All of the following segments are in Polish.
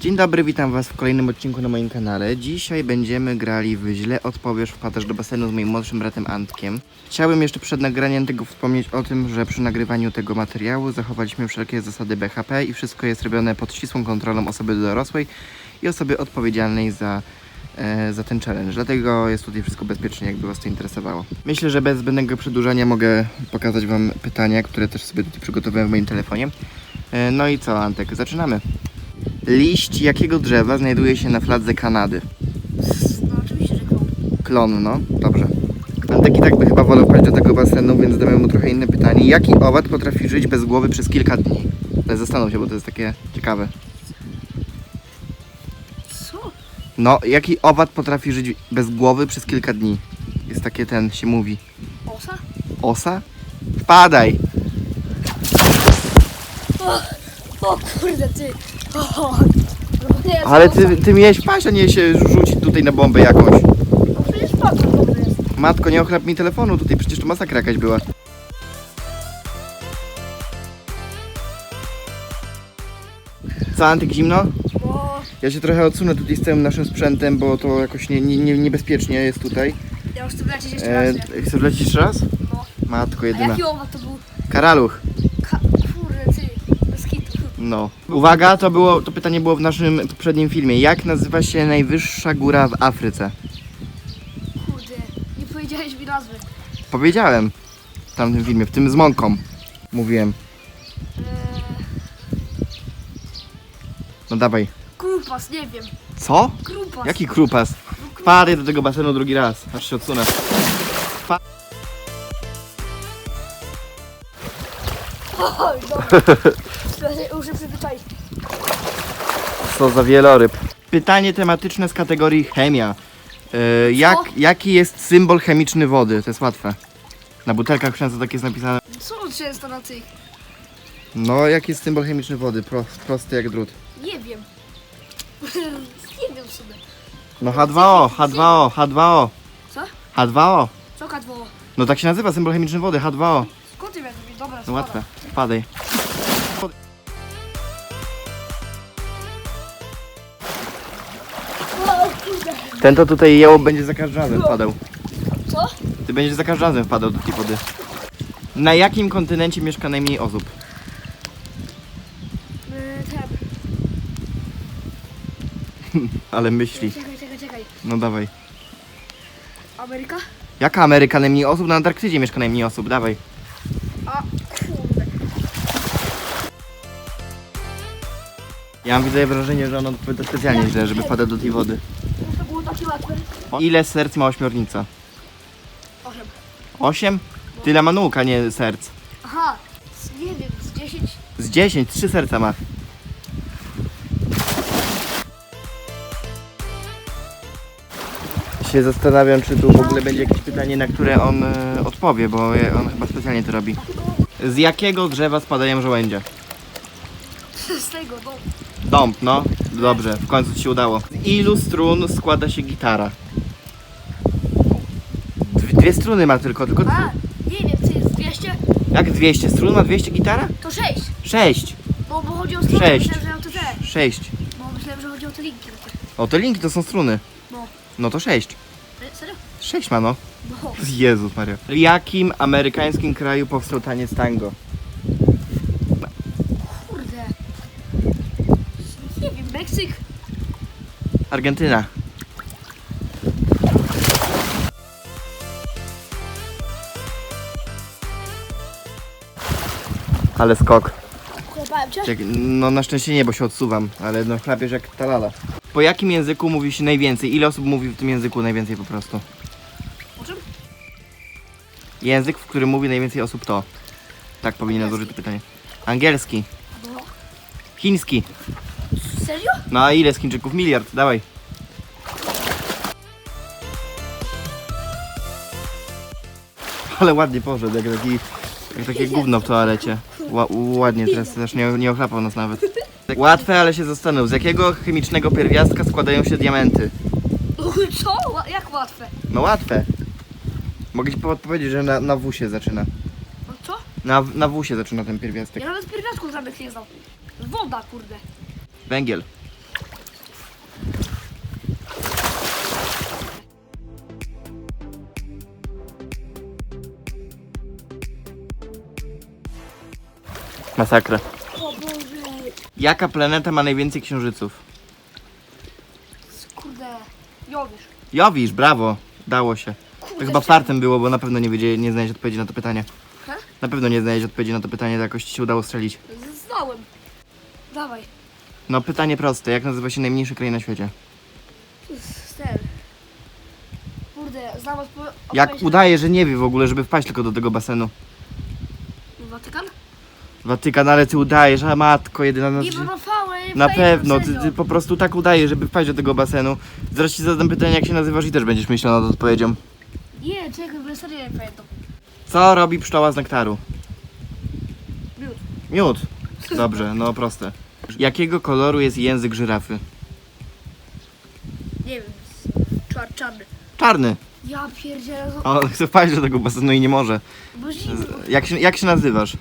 Dzień dobry, witam Was w kolejnym odcinku na moim kanale. Dzisiaj będziemy grali w Źle Odpowiesz, wpadasz do basenu z moim młodszym bratem Antkiem. Chciałbym jeszcze przed nagraniem tego wspomnieć o tym, że przy nagrywaniu tego materiału zachowaliśmy wszelkie zasady BHP i wszystko jest robione pod ścisłą kontrolą osoby dorosłej i osoby odpowiedzialnej za, e, za ten challenge. Dlatego jest tutaj wszystko bezpiecznie, jakby Was to interesowało. Myślę, że bez zbędnego przedłużania mogę pokazać Wam pytania, które też sobie tutaj przygotowałem w moim telefonie. E, no i co, Antek, zaczynamy. Liść jakiego drzewa znajduje się na fladze Kanady? No oczywiście, że klon. Klon, no. Dobrze. Antek i tak by chyba wolał wpaść do tego basenu, więc damy mu trochę inne pytanie. Jaki owad potrafi żyć bez głowy przez kilka dni? Ale zastanów się, bo to jest takie ciekawe. Co? No, jaki owad potrafi żyć bez głowy przez kilka dni? Jest takie ten, się mówi. Osa? Osa? Wpadaj! O, o kurde ty. O, no nie, Ale to ty, ty miałeś paść, a nie się rzucić tutaj na bombę jakąś. No przecież patrz, dobry jest. Matko, nie ochlap mi telefonu tutaj, przecież to masakra jakaś była. Co, Antyk, zimno? Bo Ja się trochę odsunę tutaj z całym naszym sprzętem, bo to jakoś nie, nie, nie, niebezpiecznie jest tutaj. ja już chcę wlecieć jeszcze E, raz. nie? chcesz lecieć jeszcze raz? No. Matko A jedyna. jaki owad to był? Karaluch. Ka- kurde ty. Bez kitu. No. Uwaga, to było, to pytanie było w naszym poprzednim filmie. Jak nazywa się najwyższa góra w Afryce? Kurde. Nie powiedziałeś mi nazwy. Powiedziałem w tamtym filmie, w tym z mąką. Mówiłem. Eee, No dawaj. krupas, nie wiem. Co? Krupas. Jaki krupas? Wpadaj do tego basenu drugi raz, aż się odsunę. Oj, dobra. Muszę przyzwyczaić. Co za wieloryb. Pytanie tematyczne z kategorii chemia. Yy, jak, jaki jest symbol chemiczny wody? To jest łatwe. Na butelkach często tak jest napisane. Co często na tych? No, jaki jest symbol chemiczny wody? Pro, prosty jak drut. Nie wiem. nie wiem sobie. No H2O, H2O, H2O. Co? H2O. Co kadwo? No tak się nazywa symbol chemiczny wody, H2O. Skąd ty wiesz? Dobra, No łatwe. Wpadaj. Ten to tutaj jeło będzie za każdym razem wpadał. Co? Ty będziesz za każdym razem wpadał do tej wody. Na jakim kontynencie mieszka najmniej osób? Ten. Ale myśli. Czekaj, czekaj, czekaj. No dawaj. Ameryka? Jaka Ameryka najmniej osób? Na Antarktydzie mieszka najmniej osób, dawaj. A, kurde. Ja mam widzę wrażenie, że on odpowiada specjalnie źle, żeby wpadać do tej wody. To było takie łatwe. Ile serc ma ośmiornica? Osiem. Osiem? Tyle ma nóg, a nie serc. Aha, z, nie wiem, z 10. Z dziesięć, trzy serca ma. Się zastanawiam, czy tu w ogóle będzie jakieś pytanie, na które on e, odpowie, bo je- on chyba specjalnie to robi. Z jakiego drzewa spadają żołędzie? Z tego, no. Dąb, no. Dobrze, w końcu ci się udało. Z ilu strun składa się gitara? Dwie, struny ma tylko, tylko... A, nie wiem, ty, z 200? Jak 200? Strun ma 200 gitara? To 6. Sześć. Bo, bo chodzi o stronę. Sześć. Myślałem, że o te te. Sześć. Bo myślałem, że chodzi o te linki. O, te linki to są struny. No. No to sześć. E, Serio? Sześć ma, no. No. Jezus Maria. W jakim amerykańskim kraju powstał taniec tango? Kurde. Nie wiem, Meksyk? Argentyna. Ale skok. Cię? No na szczęście nie, bo się odsuwam, ale no chlapiesz jak talala. Po jakim języku mówi się najwięcej? Ile osób mówi w tym języku najwięcej po prostu? O czym? Język, w którym mówi najwięcej osób to. Tak powinien złożyć to pytanie. Angielski. No. Chiński. Serio? No a ile z Chińczyków? Miliard, dawaj. Ale ładnie poszedł, jak taki, jak takie gówno w toalecie. Ła, ładnie, teraz też nie, nie ochlapał nas nawet. Łatwe, ale się zastanów. Z jakiego chemicznego pierwiastka składają się diamenty? Co? Ła- Jak łatwe? No łatwe. Mogę ci podpowiedzieć, że na, na W się zaczyna. No co? Na, na W się zaczyna ten pierwiastek. Ja nawet pierwiastków żadnych nie znam. Woda, kurde. Węgiel. Masakra. O Boże. Jaka planeta ma najwięcej księżyców? Kurde. Jowisz. Jowisz, brawo. Dało się. To Kurde, chyba fartem było, bo na pewno nie, wiedzie, nie znaleźć odpowiedzi na to pytanie. Ha? Na pewno nie znaleźć odpowiedzi na to pytanie, to jakoś ci się udało strzelić. Znałem. Dawaj. No pytanie proste, jak nazywa się najmniejszy kraj na świecie? Ster. Kurde, znam odpo- Jak odpowiedź na- udaje, że nie wie w ogóle, żeby wpaść tylko do tego basenu. Watykan? Ale ty udajesz, a matko jedyna. No, Nie wyrwałem. na pewno, ty, ty po prostu tak udajesz, żeby wpaść do tego basenu. Zaraz ci zadam pytanie, jak się nazywasz i też będziesz myślał nad odpowiedzią. Nie, czekaj, bo serio nie pamiętam. Co robi pszczoła z nektaru? Miód. Miód. Dobrze, no proste. Jakiego koloru jest język żyrafy? Nie wiem. Czar, czarny. Czarny. Ja pierdzielę. On chce wpaść do tego basenu i nie może. Jak się, jak się nazywasz?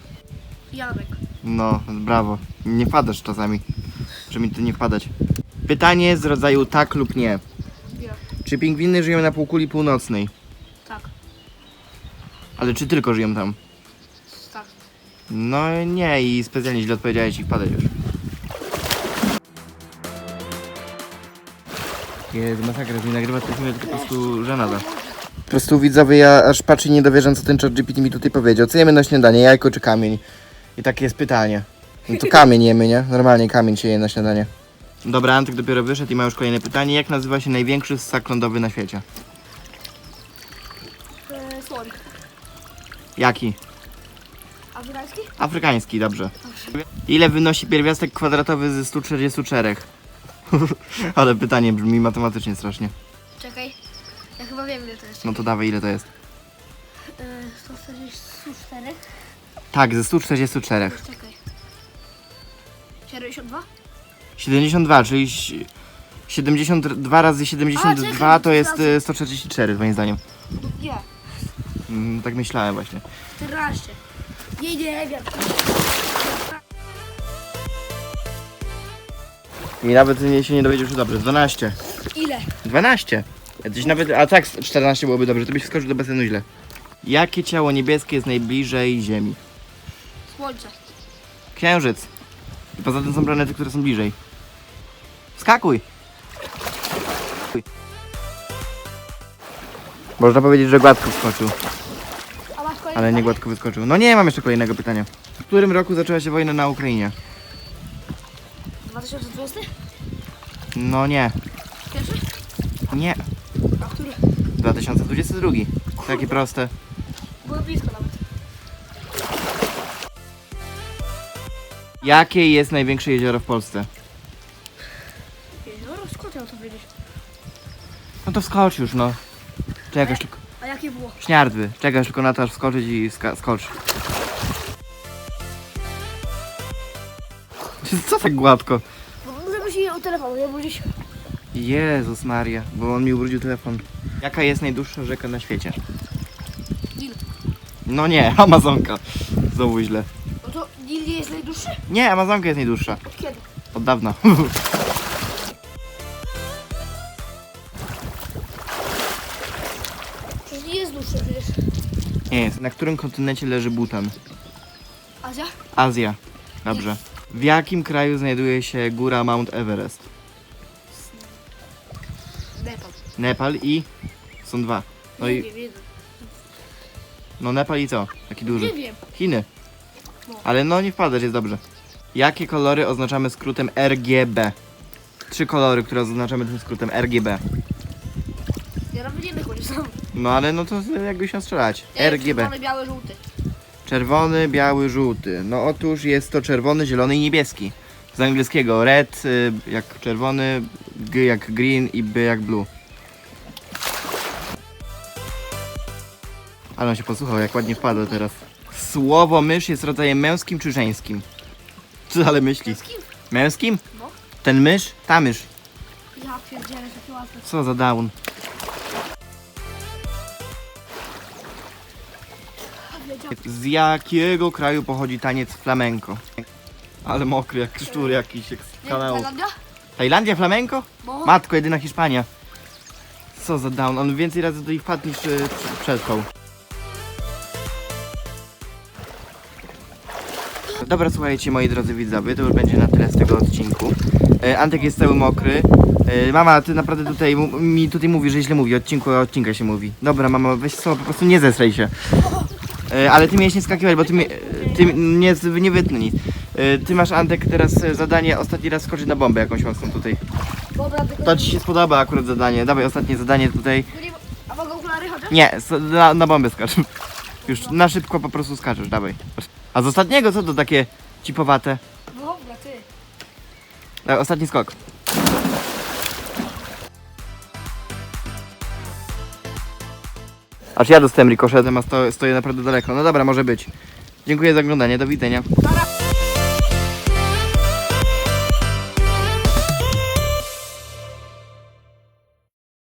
Janek. No, brawo. Nie wpadasz czasami. Żeby mi tu nie wpadać. Pytanie z rodzaju tak lub nie. Czy pingwiny żyją na półkuli północnej? Tak. Ale czy tylko żyją tam? Tak. No nie i specjalnie źle odpowiedziałeś i wpadaj już. Jezu, masakra, że mi nagrywa to to po prostu żenada. Po prostu widzowie, ja aż patrzę i nie dowierzam, co ten chat GPT mi tutaj powiedział. Co jemy na śniadanie, jajko czy kamień? I takie jest pytanie. No to kamień jemy, nie? Normalnie kamień się je na śniadanie. Dobra, Antyk dopiero wyszedł i ma już kolejne pytanie. Jak nazywa się największy ssak lądowy na świecie? E, słoń. Jaki? Afrykański? Afrykański, dobrze. Ile wynosi pierwiastek kwadratowy ze 144? Ale pytanie brzmi matematycznie strasznie. Czekaj. Ja chyba wiem ile to jest. No to dawaj, ile to jest? E, 144. Tak, ze 144. Czekaj. 72? 72, czyli ś- 72 razy 72 czekaj, to jest e, 144 moim zdaniem. Nie. Mm, tak myślałem właśnie. 14. Nie, nie wiem. I nawet nie, się nie dowiedział, że dobrze. 12. Ile? 12. Jacyś nawet, a tak 14 byłoby dobrze, to byś wskoczył do basenu źle. Jakie ciało niebieskie jest najbliżej Ziemi? Słońce. Księżyc. I poza tym są planety, które są bliżej. Skakuj! Można powiedzieć, że gładko wskoczył, A masz kolejny ale nie pytanie? gładko wyskoczył. No nie, mam jeszcze kolejnego pytania. W którym roku zaczęła się wojna na Ukrainie? 2020? No nie, Pierwszy? nie. A który? 2022. Takie proste. Byłem blisko nawet. Jakie jest największe jezioro w Polsce? Jezioro? Skąd ja mam to wiedzieć? No to wskocz już, no. Czekasz tylko. A jakie było? Śniardwy. Czekasz tylko na to, aż wskoczyć i ska- skocz. Co tak gładko? Bo żeby się o telefonu, nie budzić. Jezus Maria, bo on mi ubrudził telefon. Jaka jest najdłuższa rzeka na świecie? No nie, Amazonka. Znowu źle. No to Nil nie jest najdłuższy? Nie, Amazonka jest najdłuższa. Od kiedy? Od dawna. Przecież nie jest dłuższy przecież. Nie jest. Na którym kontynencie leży Butan? Azja? Azja. Dobrze. W jakim kraju znajduje się góra Mount Everest? Nepal. Nepal i... Są dwa. No nie i... wiem, jeden. No Nepal i co? Taki duży. Nie wiem. Chiny. Ale no nie wpadasz, jest dobrze. Jakie kolory oznaczamy skrótem RGB? Trzy kolory, które oznaczamy tym skrótem RGB. Ja nawet nie znam. No ale no to jakbyś miał strzelać. RGB. Czerwony, biały, żółty. Czerwony, biały, żółty. No otóż jest to czerwony, zielony i niebieski. Z angielskiego red y, jak czerwony, g jak green i b jak blue. Ale on się posłuchał, jak ładnie wpadł teraz. Słowo mysz jest rodzajem męskim czy żeńskim? Co ale myśli? Z kim? Męskim? No. Ten mysz? Ta mysz. Ja pierdzielę, takie łatwe. Co za down. Z jakiego kraju pochodzi taniec flamenco? Ale mokry, jak szczur jakiś, jak z kanału. Tajlandia? Tajlandia flamenco? No. Matko, jedyna Hiszpania. Co za down, on więcej razy do ich wpadł niż y, przetrwał. Dobra, słuchajcie, moi drodzy widzowie, to już będzie na tyle z tego odcinku. E, Antek jest cały mokry. E, mama, ty naprawdę tutaj mi tutaj mówi, że źle mówi, odcinku odcinka się mówi. Dobra, mama, weź słowo, po prostu nie zesraj się. E, ale ty miałeś nie skakiwać, bo ty, mnie, ty nie, nie wytnę nic. Ty masz, Antek, teraz zadanie ostatni raz skoczyć na bombę jakąś mocną tutaj. To ci się spodoba akurat zadanie. Dawaj, ostatnie zadanie tutaj. Nie- A okulary chociaż? Nie, na, na bombę skacz. Już na szybko po prostu skaczesz, dawaj. A z ostatniego co to takie cipowate? Dobra, ty. Dawaj, ostatni skok. Aż ja dostałem rikoszetem, a sto, stoję naprawdę daleko. No dobra, może być. Dziękuję za oglądanie, do widzenia.